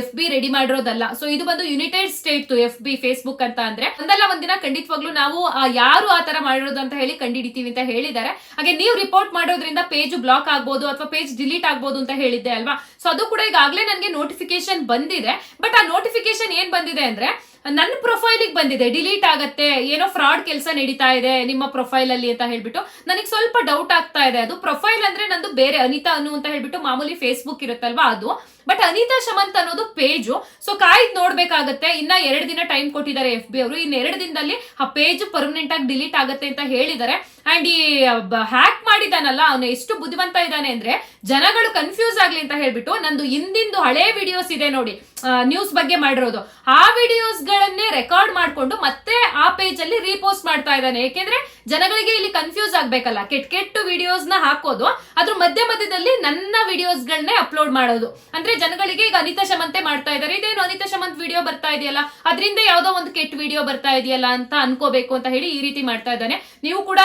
ಎಫ್ ಬಿ ರೆಡಿ ಮಾಡಿರೋದಲ್ಲ. ಸೊ ಇದು ಬಂದು United State F B Facebook ಅಂತ ಅಂದ್ರೆ. ಒಂದಲ್ಲ ಒಂದಿನ ಖಂಡಿತವಾಗ್ಲೂ ನಾವು ಯಾರು ಆ ತರ ಮಾಡಿರೋದು ಅಂತ ಹೇಳಿ ಕಂಡಿಡಿತೀವಿ ಅಂತ ಹೇಳಿದ್ದಾರೆ. ಹಾಗೆ ನೀವು ರಿಪೋರ್ಟ್ ಮಾಡೋದ್ರಿಂದ ಪೇಜ್ ಬ್ಲಾಕ್ ಆಗ್ಬೋದು ಅಥವಾ ಪೇಜ್ ಡಿಲೀಟ್ ಆಗ್ಬೋದು ಅಂತ ಹೇಳಿದ್ದೆ ಅಲ್ವಾ? ಸೊ ಅದು ಕೂಡ ಈಗಾಗಲೇ ನನಗೆ ನೋಟಿಫಿಕೇಶನ್ ಬಂದಿದೆ. ಬಟ್ ಆ ನೋಟಿಫಿಕೇಶನ್ ಏನ್ ಬಂದಿದೆ ಅಂದ್ರೆ ನನ್ನ ಪ್ರೊಫೈಲಿಗೆ ಬಂದಿದೆ. ಡಿಲೀಟ್ ಆಗತ್ತೆ. ಏನೋ ಫ್ರಾಡ್ ಕೆಲಸ ನಡೀತಾ ಇದೆ ನಿಮ್ಮ ಪ್ರೊಫೈಲ್ ಅಲ್ಲಿ ಅಂತ ಹೇಳ್ಬಿಟ್ಟು. ನನಗೆ ಸ್ವಲ್ಪ ಡೌಟ್ ಆಗ್ತಾ ಇದೆ. ಅದು ಪ್ರೊಫೈಲ್ ಅಂದ್ರೆ ನಂದು ಬೇರೆ ಅನಿತಾ ಅನು ಅಂತ ಹೇಳ್ಬಿಟ್ಟು ಮಾಮೂಲಿ ಫೇಸ್ಬುಕ್ ಇರುತ್ತಲ್ವಾ ಅದು. ಬಟ್ ಅನಿತಾ ಶಮಂತ್ ಅನ್ನೋದು ಪೇಜು ಸೊ ಕಾಯ್ದು ನೋಡ್ಬೇಕಾಗತ್ತೆ. ಇನ್ನ ಎರಡು ದಿನ ಟೈಮ್ ಕೊಟ್ಟಿದ್ದಾರೆ ಎಫ್ ಬಿ ಅವರು. ಇನ್ನ ಎರಡು ದಿನದಲ್ಲಿ ಆ ಪೇಜ್ ಪರ್ಮನೆಂಟ್ ಆಗಿ ಡಿಲೀಟ್ ಆಗುತ್ತೆ ಅಂತ ಹೇಳಿದ್ದಾರೆ. ಅಂಡ್ ಈ ಹ್ಯಾಕ್ ಮಾಡಿದಾನಲ್ಲ ಅವನು ಎಷ್ಟು ಬುದ್ಧಿವಂತ ಇದ್ದಾನೆ ಅಂದ್ರೆ ಜನಗಳು ಕನ್ಫ್ಯೂಸ್ ಆಗ್ಲಿ ಅಂತ ಹೇಳ್ಬಿಟ್ಟು ನಂದು ಹಿಂದಿಂದು ಹಳೆ ವಿಡಿಯೋಸ್ ಇದೆ ನೋಡಿ. ನ್ಯೂಸ್ ಬಗ್ಗೆ ಮಾಡಿರೋದು. ಆ ವಿಡಿಯೋಸ್ ಗಳನ್ನೇ ರೆಕಾರ್ಡ್ ಮಾಡಿಕೊಂಡು ಮತ್ತೆ ಆ ಪೇಜ್ ಅಲ್ಲಿ ರೀಪೋಸ್ಟ್ ಮಾಡ್ತಾ ಇದ್ದಾನೆ. ಯಾಕೆಂದ್ರೆ ಜನಗಳಿಗೆ ಇಲ್ಲಿ ಕನ್ಫ್ಯೂಸ್ ಆಗ್ಬೇಕಲ್ಲ. ಕೆಟ್ಟ ಕೆಟ್ಟ ವಿಡಿಯೋಸ್ನ ಹಾಕೋದು, ಅದ್ರ ಮಧ್ಯ ಮಧ್ಯದಲ್ಲಿ ನನ್ನ ವಿಡಿಯೋಸ್ ಗಳನ್ನೇ ಅಪ್ಲೋಡ್ ಮಾಡೋದು. ಅಂದ್ರೆ ಜನಗಳಿಗೆ ಈಗ ಅನಿತಾ ಶಮಂತೆ ಮಾಡ್ತಾ ಇದ್ದಾರೆ. ಇದೇನು ಅನಿತಾ ಶಮಂತ್ ವಿಡಿಯೋ ಬರ್ತಾ ಇದೆಯಲ್ಲ? ಅದರಿಂದ ಯಾವ್ದೋ ಒಂದು ಕೆಟ್ಟ ವಿಡಿಯೋ ಬರ್ತಾ ಇದೆಯಲ್ಲ ಅಂತ ಅನ್ಕೋಬೇಕು ಅಂತ ಹೇಳಿ ಈ ರೀತಿ ಮಾಡ್ತಾ ಇದ್ದಾನೆ. ನೀವು ಕೂಡ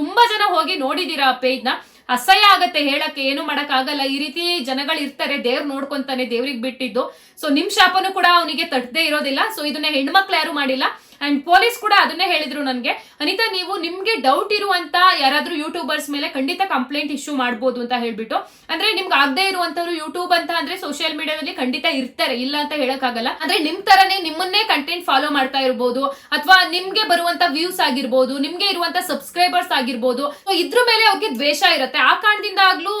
ತುಂಬಾ ಜನ ಹೋಗಿ ನೋಡಿದೀರಾ ಆ ಪೇಜ್ನ. ಅಸಹ್ಯ ಆಗತ್ತೆ ಹೇಳಕ್ಕೆ, ಏನು ಮಾಡಕ್ ಆಗಲ್ಲ ಈ ರೀತಿ ಜನಗಳು ಇರ್ತಾರೆ, ದೇವ್ರು ನೋಡ್ಕೊಂತಾನೆ ದೇವ್ರಿಗೆ ಬಿಟ್ಟಿದ್ದು. ಸೊ ನಿಮ್ ಶಾಪನು ಕೂಡ ಅವನಿಗೆ ತಟ್ಟದೇ ಇರೋದಿಲ್ಲ. ಸೊ ಇದನ್ನ ಹೆಣ್ಮಕ್ಳು ಯಾರು ಮಾಡಿಲ್ಲ. ಅಂಡ್ ಪೊಲೀಸ್ ಕೂಡ ಅದನ್ನೇ ಹೇಳಿದ್ರು ನನಗೆ. ಅನಿತಾ, ನೀವು ನಿಮ್ಗೆ ಡೌಟ್ ಇರುವಂತ ಯಾರಾದ್ರೂ ಯೂಟ್ಯೂಬರ್ಸ್ ಮೇಲೆ ಖಂಡಿತ ಕಂಪ್ಲೇಂಟ್ ಇಶ್ಯೂ ಮಾಡ್ಬೋದು ಅಂತ ಹೇಳ್ಬಿಟ್ಟು. ಅಂದ್ರೆ ನಿಮ್ಗೆ ಆಗದೆ ಇರುವಂತವ್ರು ಯೂಟ್ಯೂಬ್ ಅಂತ ಅಂದ್ರೆ ಸೋಷಿಯಲ್ ಮೀಡಿಯಾದಲ್ಲಿ ಖಂಡಿತ ಇರ್ತಾರೆ, ಇಲ್ಲ ಅಂತ ಹೇಳಕ್ಕಾಗಲ್ಲ. ಅಂದ್ರೆ ನಿಮ್ ತರನೇ ನಿಮ್ಮನ್ನೇ ಕಂಟೆಂಟ್ ಫಾಲೋ ಮಾಡ್ತಾ ಇರ್ಬೋದು, ಅಥವಾ ನಿಮ್ಗೆ ಬರುವಂತ ವ್ಯೂಸ್ ಆಗಿರ್ಬೋದು, ನಿಮ್ಗೆ ಇರುವಂತ ಸಬ್ಸ್ಕ್ರೈಬರ್ಸ್ ಆಗಿರ್ಬೋದು. ಇದ್ರ ಮೇಲೆ ಅವ್ರಿಗೆ ದ್ವೇಷ ಇರುತ್ತೆ. ಆ ಕಾರಣದಿಂದ ಆಗ್ಲೂ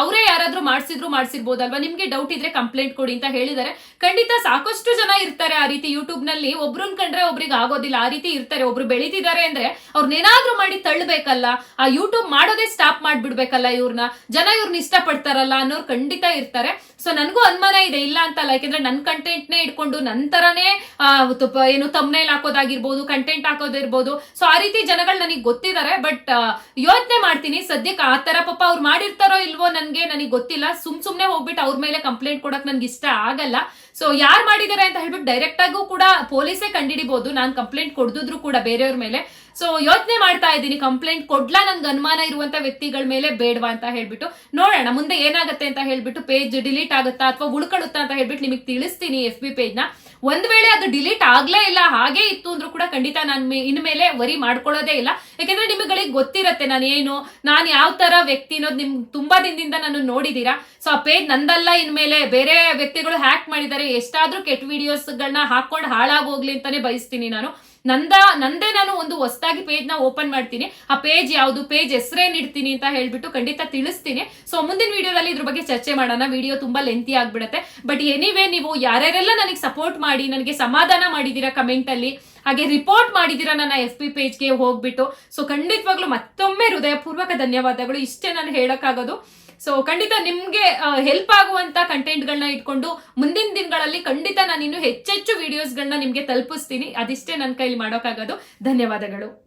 ಅವರೇ ಯಾರಾದ್ರೂ ಮಾಡ್ಸಿದ್ರು ಮಾಡ್ಸಿರ್ಬೋದಲ್ವಾ? ನಿಮ್ಗೆ ಡೌಟ್ ಇದ್ರೆ ಕಂಪ್ಲೇಂಟ್ ಕೊಡಿ ಅಂತ ಹೇಳಿದ್ದಾರೆ. ಖಂಡಿತ ಸಾಕಷ್ಟು ಜನ ಇರ್ತಾರೆ ಆ ರೀತಿ ಯೂಟ್ಯೂಬ್ನಲ್ಲಿ. ಒಬ್ರನ್ ಕಂಡ್ರೆ ಒಬ್ರಿಗೆ ಆಗೋದಿಲ್ಲ. ಆ ರೀತಿ ಇರ್ತಾರೆ. ಒಬ್ರು ಬೆಳೀತಿದ್ದಾರೆ ಅಂದ್ರೆ ಅವ್ರನ್ನೇನಾದ್ರೂ ಮಾಡಿ ತಳ್ಳಬೇಕಲ್ಲ. ಆ ಯೂಟ್ಯೂಬ್ ಮಾಡೋದೇ ಸ್ಟಾಪ್ ಮಾಡ್ಬಿಡ್ಬೇಕಲ್ಲ ಇವ್ರನ್ನ ಜನ ಇವ್ರನ್ನ ಇಷ್ಟಪಡ್ತಾರಲ್ಲ ಅನ್ನೋರು ಖಂಡಿತ ಇರ್ತಾರೆ. ಸೊ ನನಗೂ ಅನುಮಾನ ಇದೆ. ಇಲ್ಲ ಅಂತಲ್ಲ ಯಾಕಂದ್ರೆ ನನ್ನ ಕಂಟೆಂಟ್ ನೇ ಇಟ್ಕೊಂಡು ನಂತರನೇ ಏನು ತಮ್ನೇಲ್ ಹಾಕೋದಾಗಿರ್ಬೋದು ಕಂಟೆಂಟ್ ಹಾಕೋದಿರ್ಬೋದು. ಸೊ ಆ ರೀತಿ ಜನಗಳು ನನಗೆ ಗೊತ್ತಿದ್ದಾರೆ. ಬಟ್ ಯೋಚನೆ ಮಾಡ್ತೀನಿ. ಸದ್ಯಕ್ಕೆ ಆ ತರ ಪಾಪ ಅವ್ರು ಮಾಡಿರ್ತಾರೋ ಇಲ್ವೋ ನನ್ಗೆ ನನಗೆ ಗೊತ್ತಿಲ್ಲ. ಸುಮ್ ಸುಮ್ನೆ ಹೋಗ್ಬಿಟ್ಟು ಅವ್ರ ಮೇಲೆ ಕಂಪ್ಲೇಂಟ್ ಕೊಡಕ್ ನನ್ಗೆ ಇಷ್ಟ ಆಗಲ್ಲ. ಸೊ ಯಾರು ಮಾಡಿದ್ದಾರೆ ಅಂತ ಹೇಳ್ಬಿಟ್ಟು ಡೈರೆಕ್ಟ್ ಆಗೂ ಕೂಡ ಪೊಲೀಸೇ ಕಂಡಿಡಿಬಹುದು ನಾನು ಕಂಪ್ಲೇಂಟ್ ಕೊಡ್ದಿದ್ರು ಕೂಡ ಬೇರೆಯವ್ರ ಮೇಲೆ. ಸೊ ಯೋಚನೆ ಮಾಡ್ತಾ ಇದ್ದೀನಿ ಕಂಪ್ಲೇಂಟ್ ಕೊಡ್ಲಾ ನನ್ಗೆ ಅನುಮಾನ ಇರುವಂತ ವ್ಯಕ್ತಿಗಳ ಮೇಲೆ ಬೇಡವಾ ಅಂತ ಹೇಳ್ಬಿಟ್ಟು. ನೋಡೋಣ, ಮುಂದೆ ಏನಾಗುತ್ತೆ ಅಂತ ಹೇಳ್ಬಿಟ್ಟು ಪೇಜ್ ಡಿಲೀಟ್ ಆಗುತ್ತಾ ಅಥವಾ ಉಳ್ಕೊಳುತ್ತಾ ಅಂತ ಹೇಳ್ಬಿಟ್ಟು ನಿಮಗೆ ತಿಳಿಸ್ತೀನಿ ಎಫ್ ಬಿ ಪೇಜ್ನ ಒಂದ್ ವೇಳೆ ಅದು ಡಿಲೀಟ್ ಆಗ್ಲೇ ಇಲ್ಲ, ಹಾಗೆ ಇತ್ತು ಅಂದ್ರೂ ಕೂಡ ಖಂಡಿತ ನಾನು ಇನ್ಮೇಲೆ ವರಿ ಮಾಡ್ಕೊಳ್ಳೋದೇ ಇಲ್ಲ. ಯಾಕೆಂದ್ರೆ ನಿಮಗಳಿಗೆ ಗೊತ್ತಿರತ್ತೆ ನಾನು ಏನು ನಾನು ಯಾವ ತರ ವ್ಯಕ್ತಿ ಅನ್ನೋದು ನಿಮ್ ತುಂಬಾ ದಿನದಿಂದ ನಾನು ನೋಡಿದೀರಾ. ಸೊ ಆ ಪೇಜ್ ನಂದಲ್ಲ, ಇನ್ಮೇಲೆ ಬೇರೆ ವ್ಯಕ್ತಿಗಳು ಹ್ಯಾಕ್ ಮಾಡಿದ್ದಾರೆ ಎಷ್ಟಾದ್ರೂ ಕೆಟ್ಟ ವಿಡಿಯೋಸ್ ಗಳನ್ನ ಹಾಕೊಂಡು ಹಾಳಾಗೋಗ್ಲಿ ಅಂತಾನೆ ಬಯಸ್ತೀನಿ ನಾನು. ನಂದ ನಂದೇ ನಾನು ಒಂದು ಹೊಸದಾಗಿ ಪೇಜ್ನ ಓಪನ್ ಮಾಡ್ತೀನಿ. ಆ ಪೇಜ್ ಯಾವುದು? ಪೇಜ್ ಹೆಸರೇನು ಇಡ್ತೀನಿ ಅಂತ ಹೇಳ್ಬಿಟ್ಟು ಖಂಡಿತ ತಿಳಿಸ್ತೀನಿ. ಸೊ ಮುಂದಿನ ವಿಡಿಯೋದಲ್ಲಿ ಇದ್ರ ಬಗ್ಗೆ ಚರ್ಚೆ ಮಾಡೋಣ. ವಿಡಿಯೋ ತುಂಬಾ ಲೆಂತಿ ಆಗ್ಬಿಡುತ್ತೆ. ಬಟ್ ಎನಿವೇ ನೀವು ಯಾರ್ಯಾರೆಲ್ಲ ನನಗೆ ಸಪೋರ್ಟ್ ಮಾಡಿ, ನನಗೆ ಸಮಾಧಾನ ಮಾಡಿದೀರಾ ಕಮೆಂಟ್ ಅಲ್ಲಿ, ಹಾಗೆ ರಿಪೋರ್ಟ್ ಮಾಡಿದ್ದೀರಾ ನನ್ನ ಎಫ್ ಪಿ ಪೇಜ್ಗೆ ಹೋಗ್ಬಿಟ್ಟು ಸೊ ಖಂಡಿತವಾಗ್ಲೂ ಮತ್ತೊಮ್ಮೆ ಹೃದಯಪೂರ್ವಕ ಧನ್ಯವಾದಗಳು. ಇಷ್ಟೇ ನಾನು ಹೇಳಕ್ಕಾಗೋದು. ಸೊ ಖಂಡಿತ ನಿಮ್ಗೆ ಹೆಲ್ಪ್ ಆಗುವಂತ ಕಂಟೆಂಟ್ಗಳನ್ನ ಇಟ್ಕೊಂಡು ಮುಂದಿನ ದಿನಗಳಲ್ಲಿ ಖಂಡಿತ ನಾನು ಇನ್ನು ಹೆಚ್ಚೆಚ್ಚು ವಿಡಿಯೋಸ್ಗಳನ್ನ ನಿಮ್ಗೆ ತಲುಪಿಸ್ತೀನಿ. ಅದಿಷ್ಟೇ ನನ್ನ ಕೈಲಿ ಮಾಡೋಕ್ಕಾಗೋದು. ಧನ್ಯವಾದಗಳು.